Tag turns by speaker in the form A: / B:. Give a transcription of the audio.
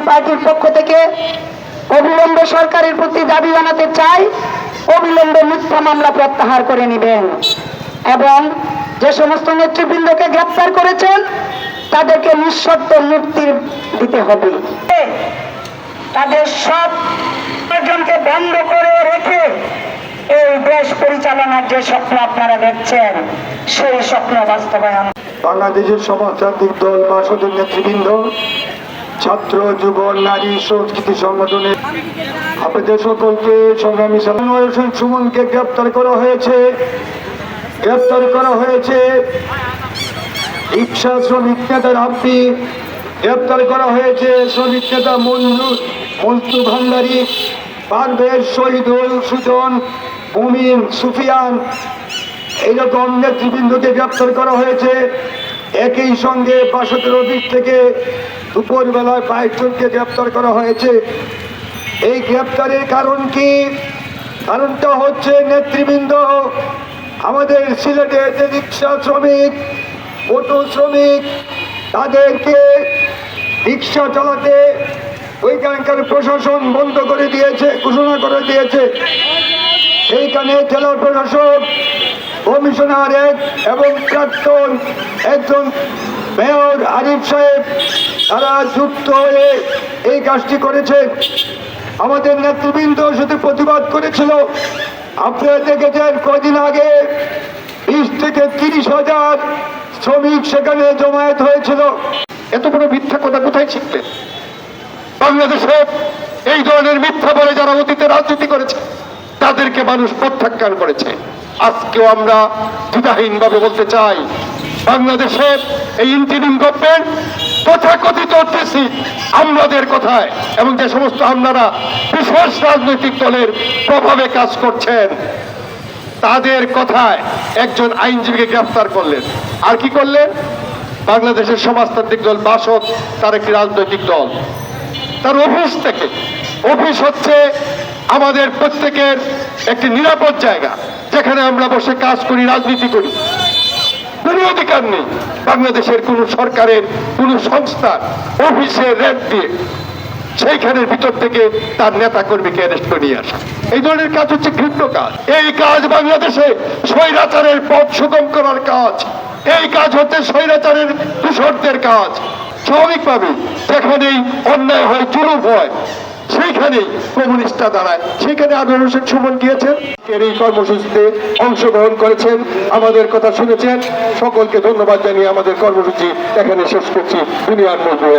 A: ইসলামী পার্টির পক্ষ থেকে অবিলম্বে সরকারের প্রতি দাবি জানাতে চাই, অবিলম্বে মিথ্যা মামলা প্রত্যাহার করে নেবেন। এবং যে সমস্ত নেতৃবৃন্দকে গ্রেপ্তার করেছেন, তাদেরকে নিঃশর্ত মুক্তি দিতে হবে। তাদের সব উপার্জনকে বন্ধ করে রেখে এই দেশ পরিচালনার যে স্বপ্ন আপনারা দেখছেন, সেই স্বপ্ন বাস্তবায়ন।
B: বাংলাদেশের সমাজতান্ত্রিক দল বাসদের নেতৃবৃন্দ ছাত্র যুব নারী, সংস্কৃতি, সংগঠনের আপনাদের সকলকে সংগ্রামী সালানুর হোসেন সুমনকে গ্রেপ্তার করা হয়েছে। গ্রেপ্তার করা হয়েছে। রিক্সা শ্রমিক নেতা রাব্বি গ্রেপ্তার করা হয়েছে। শ্রমিক নেতা মঞ্জু মঞ্জু ভান্ডারী, পারভেজ শহীদুল সুজন, মুমিন, সুফিয়ান, এইরকম নেতৃবৃন্দকে গ্রেপ্তার করা হয়েছে। একই সঙ্গে বাসতের অফিস থেকে দুপুরবেলায় বাইশজনকে গ্রেপ্তার করা হয়েছে। এই গ্রেপ্তারের কারণ কি? কারণটা হচ্ছে নেতৃবৃন্দ, আমাদের সিলেটের যে রিক্সা শ্রমিক অটো শ্রমিক, তাদেরকে রিক্সা চালাতে ওইখানকার প্রশাসন বন্ধ করে দিয়েছে, ঘোষণা করে দিয়েছে। সেইখানে জেলা প্রশাসক, কমিশনার এবং প্রাক্তন একজন মেয়র আরিফ সাহেব তারা যুক্ত হয়ে এই কাজটি করেছে। আমাদের নেতৃবৃন্দ শুধু প্রতিবাদ করেছিল। আপনারা দেখেছেন কদিন আগে বিশ থেকে তিরিশ হাজার শ্রমিক সেখানে জমায়েত হয়েছিল।
C: এত বড় মিথ্যা কথা কোথায় শিখতেন বাংলাদেশে এই ধরনের মিথ্যা বলে যারা অতীতে রাজনীতি করেছে, তাদেরকে মানুষ প্রত্যাখ্যান করেছে। আজকেও আমরা দ্বিধাহীন ভাবে বলতে চাই বাংলাদেশের এই ইন্টারিম গভর্নমেন্ট তথাকথিত অর্থেছি আমলাদের কথায় এবং যে সমস্ত আমলারা বিশেষ রাজনৈতিক দলের প্রভাবে কাজ করছেন, তাদের কথায় একজন আইনজীবীকে গ্রেফতার করলেন। আর কি করলেন? বাংলাদেশের সমাজতান্ত্রিক দল বাসদ, তার একটি রাজনৈতিক দল। তার অফিস থেকে, অফিস হচ্ছে আমাদের প্রত্যেকের একটি নিরাপদ জায়গা, যেখানে আমরা বসে কাজ করি, রাজনীতি করি। কোনো অধিকার নেই। বাংলাদেশের কোনো সরকারের, কোনো সংস্থার অফিসে রেড দিয়ে সেইখানের ভিতর থেকে তার নেতা কর্মীকে অ্যারেস্ট করে নিয়ে আসা। এই ধরনের কাজ হচ্ছে ঘৃণ্য কাজ। এই কাজ বাংলাদেশে স্বৈরাচারের পথ সুগম করার কাজ। এই কাজ হচ্ছে স্বৈরাচারের দূষরদের কাজ। স্বাভাবিকভাবে যেখানেই অন্যায় হয়, জুলুম হয় সেইখানেই কমিউনিস্টরা দাঁড়ায়। সেখানে আনোয়ার হোসেন সুমন গিয়েছেন। এর এই কর্মসূচিতে অংশগ্রহণ করেছেন। আমাদের কথা শুনেছেন। সকলকে ধন্যবাদ জানিয়ে আমাদের কর্মসূচি এখানে শেষ করছি। দুনিয়ার মজুর